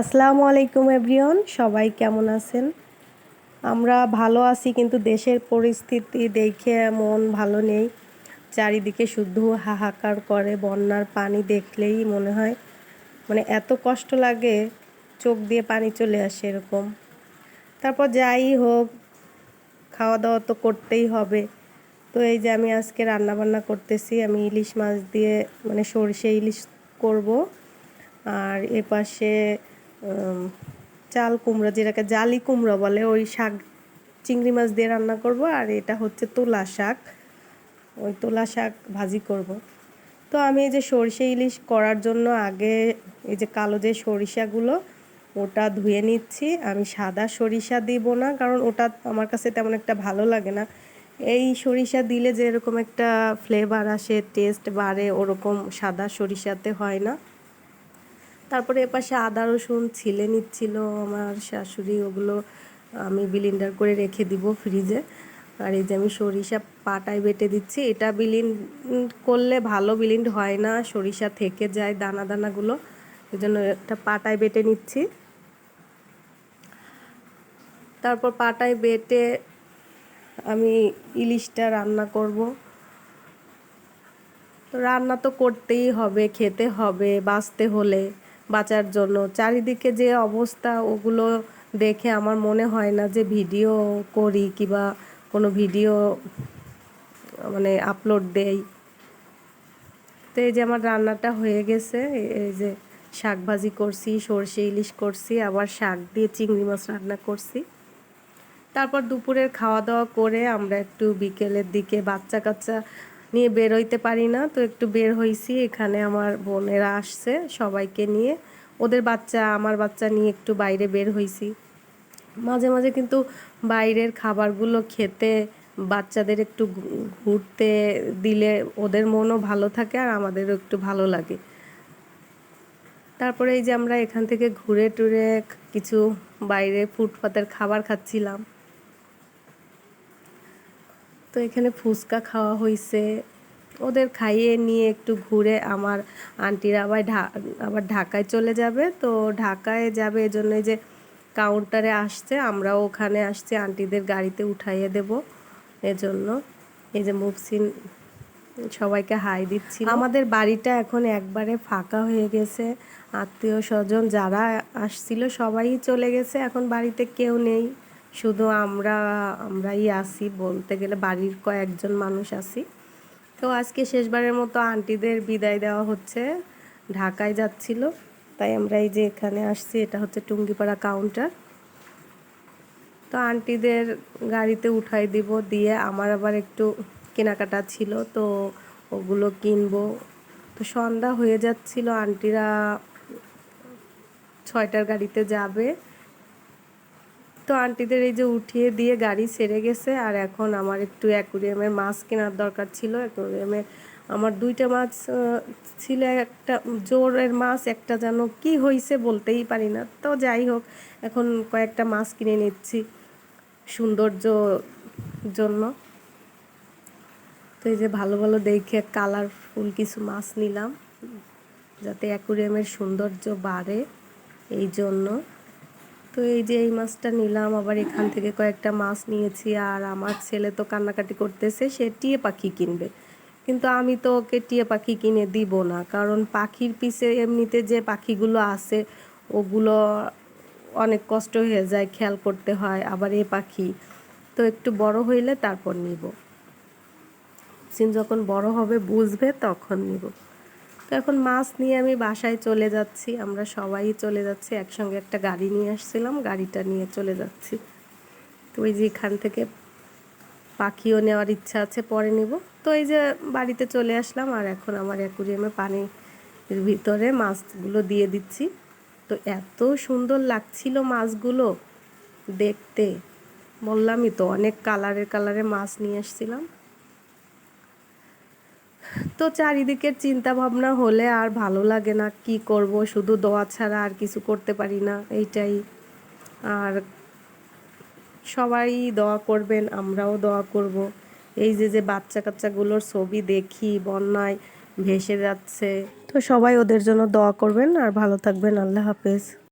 আসসালামু আলাইকুম এভরিওন সবাই কেমন আছেন? আমরা ভালো আছি, কিন্তু দেশের পরিস্থিতি দেখে মন ভালো নেই। চারিদিকে শুধু হাহাকার করে, বন্যার পানি দেখলেই মনে হয় মানে এত কষ্ট লাগে, চোখ দিয়ে পানি চলে আসে এরকম। তারপর যাই হোক খাওয়া দাওয়া তো করতেই হবে। তো এই যে আমি আজকে রান্না বান্না করতেছি, আমি ইলিশ মাছ দিয়ে মানে সরষে ইলিশ করব। আর এ পাশে চাল কুমড়া, যেটাকে জালি কুমড়া বলে, ওই শাক, চিংড়ি মাছ দিয়ে রান্না করব, আর এটা হচ্ছে তোলা শাক। ওই তোলা শাক ভাজি করব। তো আমি এই যে সরিষা ইলিশ করার জন্য আগে এই যে কালো যে সরিষাগুলো, ওটা ধুয়ে নিচ্ছি। আমি সাদা সরিষা দিব না, কারণ ওটা আমার কাছে তেমন একটা ভালো লাগে না। এই সরিষা দিলে যে এরকম একটা ফ্লেভার আসে টেস্ট বাড়ে, ওরকম সাদা সরিষাতে হয় না। তারপরে এপাশে আদা, রসুন ছিলে, নিচ্ছিল আমার শাশুড়ি। ওগুলো আমি বিলিন্ডার করে রেখে দিব ফ্রিজে আর এই যে আমি সরিষা পাটায় বেটে দিচ্ছি, এটা বিলিন করলে ভালো বিলিন্ড হয় না, সরিষা থেকে যায় দানা দানাগুলো। এই জন্য একটা পাটায় বেটে নিচ্ছি। তারপর পাটায় বেটে আমি ইলিশটা রান্না করব। রান্না তো করতেই হবে, খেতে হবে, বাঁচতে হলে। বাঁচার জন্য। চারিদিকে যে অবস্থা, ওগুলো দেখে আমার মনে হয় না যে ভিডিও করি কিবা কোনো ভিডিও মানে আপলোড দেই। তো এই যে আমার রান্নাটা হয়ে গেছে, এই যে শাক ভাজি করছি, সর্ষে ইলিশ করছি, আবার শাক দিয়ে চিংড়ি মাছ রান্না করছি। তারপর দুপুরের খাওয়া দাওয়া করে আমরা একটু বিকেলের দিকে বাচ্চা কাচ্চা নিয়ে বের হইতে পারি না, তো একটু বের হয়েছি এখানে আমার বোনেরা আসছে সবাইকে নিয়ে। ওদের বাচ্চা, আমার বাচ্চা নিয়ে একটু বাইরে বের হইছি। মাঝে মাঝে কিন্তু বাইরের খাবারগুলো খেতে, বাচ্চাদের একটু ঘুরতে দিলে ওদের মনও ভালো থাকে আর আমাদেরও একটু ভালো লাগে। তারপরে এই যে আমরা এখান থেকে ঘুরে টুরে কিছু বাইরে ফুটপাতের খাবার খাচ্ছিলাম। তো এখানে ফুচকা খাওয়া হয়েছে ওদের খাইয়ে নিয়ে একটু ঘুরে আমার আন্টিরা আবার ঢা, আবার ঢাকায় চলে যাবে। তো ঢাকায় যাবে এজন্য যে কাউন্টারে আসছে, আমরাও ওখানে আসছি, আন্টিদের গাড়িতে উঠাইয়ে দেব এজন্য। এই যে মুফসিন, সবাইকে হাই দিচ্ছি আমাদের বাড়িটা এখন একবারে ফাঁকা হয়ে গেছে। আত্মীয় স্বজন যারা আসছিল সবাই চলে গেছে। এখন বাড়িতে কেউ নেই। শুধু আমরা, আমরাই আসি বলতে গেলে বাড়ির কয়েকজন মানুষ আসি তো আজকে শেষবারের মতো আন্টিদের বিদায় দেওয়া হচ্ছে। ঢাকায় যাচ্ছিল, তাই আমরা এই যে এখানে আসছি, এটা হচ্ছে টুঙ্গিপাড়া কাউন্টার তো আন্টিদের গাড়িতে উঠাই দিব, দিয়ে আমার আবার একটু কেনাকাটা ছিল, তো ওগুলো কিনবো। তো সন্ধ্যা হয়ে যাচ্ছিল, আন্টিরা ছয়টার গাড়িতে যাবে। তো আন্টিদের এই যে উঠিয়ে দিয়ে গাড়ি সেরে গেছে, আর এখন আমার একটু অ্যাকুরিয়ামের মাছ কেনার দরকার ছিল। অ্যাকুরিয়ামের আমার দুইটা মাছ ছিল একটা জোরের মাছ, একটা যেন কি হয়েছে বলতেই পারি না। তো যাই হোক, এখন কয়েকটা মাছ কিনে নিচ্ছি সৌন্দর্য জন্য। তো এই যে ভালো ভালো দেখে কালারফুল কিছু মাছ নিলাম, যাতে অ্যাকুরিয়ামের সৌন্দর্য বাড়ে, এই জন্য। তো এই যে এই মাছটা নিলাম, আবার এখান থেকে কয়েকটা মাছ নিয়েছি, আর আমার ছেলে তো কান্নাকাটি করতেছে, সে টিয়ে পাখি কিনবে। কিন্তু আমি তো ওকে টিয়ে পাখি কিনে দিব না, কারণ পাখির পিছে এমনিতে যে পাখিগুলো আছে, ওগুলো অনেক কষ্ট হয়ে যায়, খেয়াল করতে হয়, আবার এ পাখি। তো একটু বড় হইলে তারপর নিব। সিন যখন বড় হবে, বুঝবে, তখন নিব। তো এখন মাছ নিয়ে আমি বাসায় চলে যাচ্ছি। আমরা সবাই চলে যাচ্ছি। একসঙ্গে একটা গাড়ি নিয়ে আসছিলাম। গাড়িটা নিয়ে চলে যাচ্ছি। তো ওই যে এখান থেকে পাখিও নেওয়ার ইচ্ছা আছে, পরে নিব। তো এই যে বাড়িতে চলে আসলাম আর এখন আমার অ্যাকুরিয়ামে পানির ভিতরে মাছগুলো দিয়ে দিচ্ছি। তো এত সুন্দর লাগছিল মাছগুলো দেখতে। বললামই তো, অনেক কালারের কালারে মাছ নিয়ে আসছিলাম। তো চারিদিকের চিন্তা ভাবনা হলে আর ভালো লাগে না, কি করব? শুধু দোয়া ছাড়া আর কিছু করতে পারি না, এইটাই। আর সবাই দোয়া করবেন, আমরাও দোয়া করব। এই যে যে বাচ্চা কাচ্চাগুলোর ছবি দেখি, বন্যায় ভেসে যাচ্ছে। তো সবাই ওদের জন্য দোয়া করবেন আর ভালো থাকবেন। আল্লাহ হাফেজ।